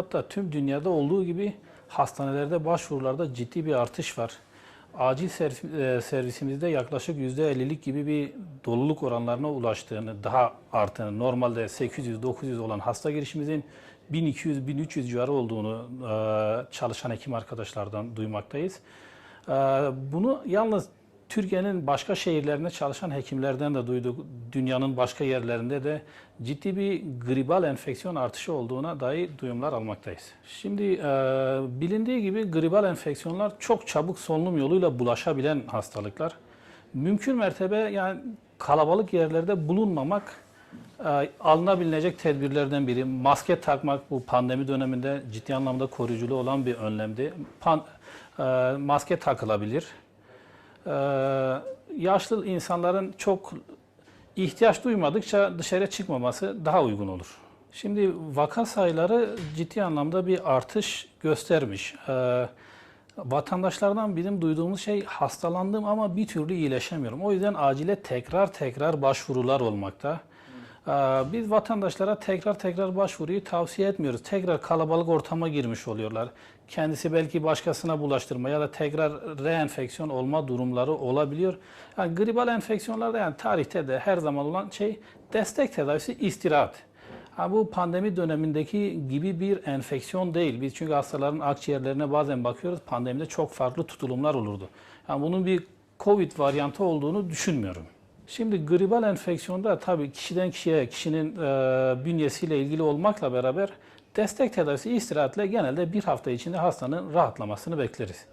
Hatta tüm dünyada olduğu gibi hastanelerde başvurularda ciddi bir artış var. Acil e, servisimizde yaklaşık %50'lik gibi bir doluluk oranlarına ulaştığını, daha arttığını, normalde 800-900 olan hasta girişimizin 1200-1300 civarı olduğunu e, çalışan hekim arkadaşlardan duymaktayız. E, Bunu yalnız Türkiye'nin başka şehirlerinde çalışan hekimlerden de duyduk. Dünyanın başka yerlerinde de ciddi bir gribal enfeksiyon artışı olduğuna dair duyumlar almaktayız. Şimdi e, bilindiği gibi gribal enfeksiyonlar çok çabuk solunum yoluyla bulaşabilen hastalıklar. Mümkün mertebe yani kalabalık yerlerde bulunmamak e, alınabilecek tedbirlerden biri. Maske takmak bu pandemi döneminde ciddi anlamda koruyuculu olan bir önlemdi. Pan, e, maske takılabilir. Ee, yaşlı insanların çok ihtiyaç duymadıkça dışarı çıkmaması daha uygun olur. Şimdi vaka sayıları ciddi anlamda bir artış göstermiş. Ee, vatandaşlardan bizim duyduğumuz şey hastalandım ama bir türlü iyileşemiyorum. O yüzden acile tekrar tekrar başvurular olmakta. Ee, Biz vatandaşlara tekrar tekrar başvuruyu tavsiye etmiyoruz. Tekrar kalabalık ortama girmiş oluyorlar. Kendisi belki başkasına bulaştırma ya da tekrar reenfeksiyon olma durumları olabiliyor. Yani gribal enfeksiyonlarda yani tarihte de her zaman olan şey destek tedavisi istirahat. Ha, bu pandemi dönemindeki gibi bir enfeksiyon değil. Biz çünkü hastaların akciğerlerine bazen bakıyoruz. Pandemide çok farklı tutulumlar olurdu. Yani bunun bir Covid varyantı olduğunu düşünmüyorum. Şimdi gribal enfeksiyonda tabii kişiden kişiye, kişinin e, bünyesiyle ilgili olmakla beraber destek tedavisi istirahatle genelde bir hafta içinde hastanın rahatlamasını bekleriz.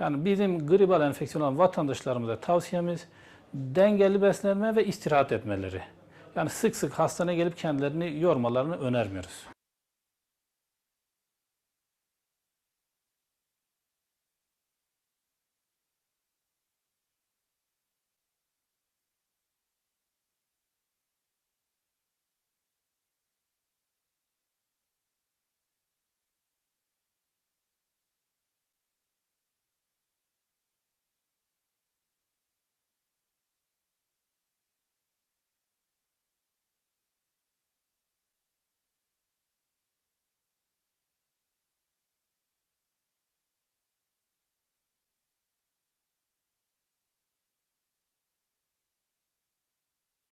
Yani bizim gribal enfeksiyon olan vatandaşlarımıza tavsiyemiz dengeli beslenme ve istirahat etmeleri. Yani sık sık hastaneye gelip kendilerini yormalarını önermiyoruz.